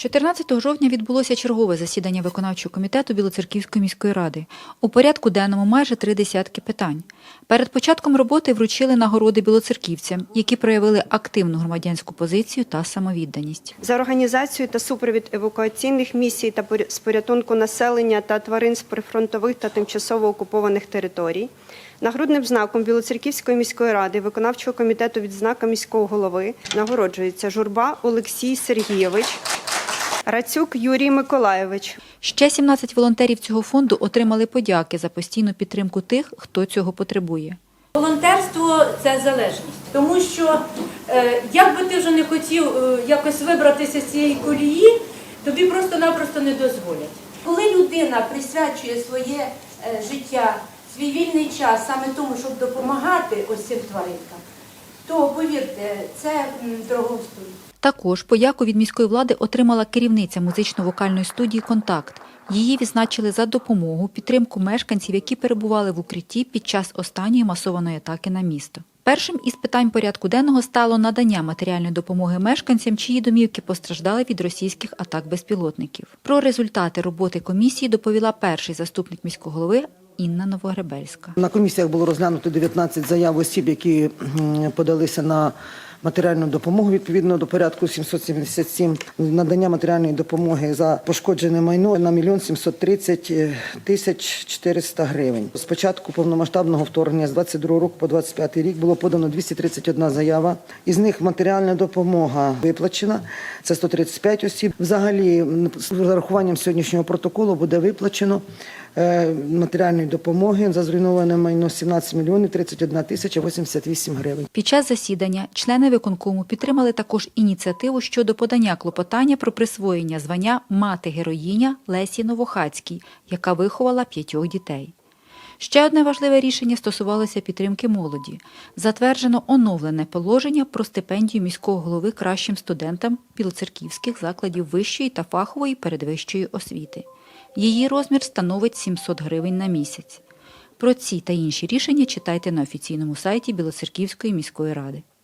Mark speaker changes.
Speaker 1: 14 жовтня відбулося чергове засідання виконавчого комітету Білоцерківської міської ради. У порядку денному майже три десятки питань. Перед початком роботи вручили нагороди білоцерківцям, які проявили активну громадянську позицію та самовідданість.
Speaker 2: за організацію та супровід евакуаційних місій та з порятунку населення та тварин з прифронтових та тимчасово окупованих територій. Нагрудним знаком Білоцерківської міської ради виконавчого комітету відзнака міського голови нагороджується журба Олексій Сергійович, Рацюк Юрій Миколайович,
Speaker 1: Ще 17 волонтерів цього фонду отримали подяки за постійну підтримку тих, хто цього потребує.
Speaker 3: Волонтерство це залежність, тому що е, як би ти вже не хотів е, якось вибратися з цієї колії, тобі просто-напросто не дозволять. Коли людина присвячує своє е, життя, свій вільний час саме тому, щоб допомагати ось цим тваринкам, то повірте, це дорого стоїть.
Speaker 1: Також подяку від міської влади отримала керівниця музично-вокальної студії Контакт. Її відзначили за допомогу, підтримку мешканців, які перебували в укритті під час останньої масованої атаки на місто. Першим із питань порядку денного стало надання матеріальної допомоги мешканцям, чиї домівки постраждали від російських атак безпілотників. Про результати роботи комісії доповіла перший заступник міського голови Інна Новогребельська.
Speaker 4: На комісіях було розглянуто 19 заяв осіб, які подалися на матеріальну допомогу відповідно до порядку 777. Надання матеріальної допомоги за пошкоджене майно на мільйон 730 тисяч 400 гривень. З початку повномасштабного вторгнення з 22 року по 25 рік було подано 231 заява. Із них матеріальна допомога виплачена. Це 135 осіб. Взагалі, з зарахуванням сьогоднішнього протоколу буде виплачено е, матеріальної допомоги за зруйноване майно 17 мільйонів 31 тисяча 88 гривень.
Speaker 1: Під час засідання члени виконкому підтримали також ініціативу щодо подання клопотання про присвоєння звання мати героїня Лесі Новохацькій, яка виховала п'ятьох дітей. Ще одне важливе рішення стосувалося підтримки молоді. Затверджено оновлене положення про стипендію міського голови кращим студентам білоцерківських закладів вищої та фахової передвищої освіти. Її розмір становить 700 гривень на місяць. Про ці та інші рішення читайте на офіційному сайті Білоцерківської міської ради.